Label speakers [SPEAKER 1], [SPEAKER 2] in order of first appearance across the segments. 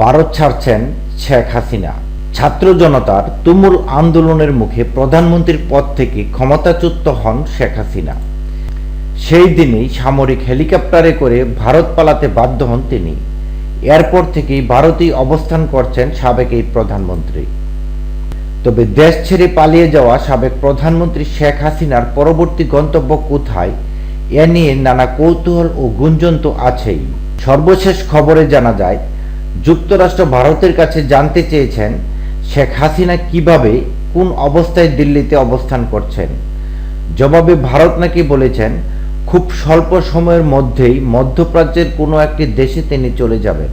[SPEAKER 1] ভারত ছাড়ছেন শেখ হাসিনা। ছাত্র জনতার তুমুল আন্দোলনের মুখে প্রধানমন্ত্রীর পদ থেকে ক্ষমতাচ্যুত হন শেখ হাসিনা। সেই দিনেই সামরিক হেলিকপ্টারে করে ভারত পালাতে বাধ্য হন তিনি। এরপর থেকেই ভারতেই অবস্থান করছেন সাবেক এই প্রধানমন্ত্রী। তবে দেশ ছেড়ে পালিয়ে যাওয়া সাবেক প্রধানমন্ত্রী শেখ হাসিনার পরবর্তী গন্তব্য কোথায়, এ নিয়ে নানা কৌতূহল ও গুঞ্জন তো আছেই। সর্বশেষ খবরে জানা যায় যুক্তরাষ্ট্র ভারতের কাছে জানতে চেয়েছেন শেখ হাসিনা কীভাবে, কোন অবস্থায় দিল্লিতে অবস্থান করছেন। জবাবে ভারত নাকি বলেছেন, খুব স্বল্প সময়ের মধ্যেই মধ্যপ্রাচ্যের কোনো একটি দেশে তিনি চলে যাবেন।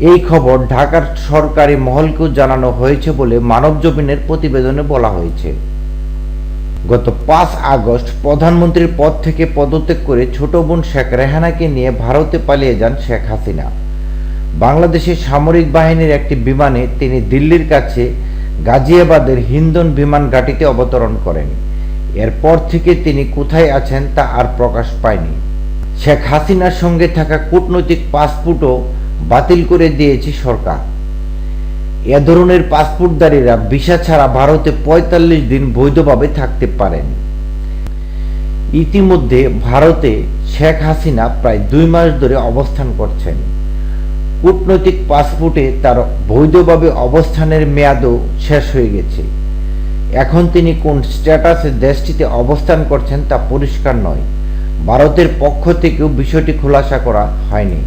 [SPEAKER 1] এই খবর ঢাকার সরকারি মহলকেও জানানো হয়েছে বলে মানবজমিনের প্রতিবেদনে বলা হয়েছে। গত পাঁচ আগস্ট প্রধানমন্ত্রীর পদ থেকে পদত্যাগ করে ছোট বোন শেখ রেহানাকে নিয়ে ভারতে পালিয়ে যান শেখ হাসিনা। বাংলাদেশের সামরিক বাহিনীর একটি বিমানে তিনি দিল্লির কাছে গাজিয়াবাদের হিন্দন বিমান ঘাঁটিতে অবতরণ করেন। এরপর থেকে তিনি কোথায় আছেন তা আর প্রকাশ পায়নি। শেখ হাসিনার সঙ্গে থাকা কূটনৈতিক পাসপোর্টও বাতিল করে দিয়েছে সরকার। এ ধরনের পাসপোর্টধারীরা ভিসা ছাড়া ভারতে পঁয়তাল্লিশ দিন বৈধভাবে থাকতে পারেন। ইতিমধ্যে ভারতে শেখ হাসিনা প্রায় দুই মাস ধরে অবস্থান করছেন। কূটনৈতিক পাসপোর্টে তার বৈধভাবে অবস্থানের মেয়াদও শেষ হয়ে গেছে। এখন তিনি কোন স্ট্যাটাসে দেশটিতে অবস্থান করছেন তা পরিষ্কার নয়। ভারতের পক্ষ থেকেও বিষয়টি খোলাসা করা হয়নি।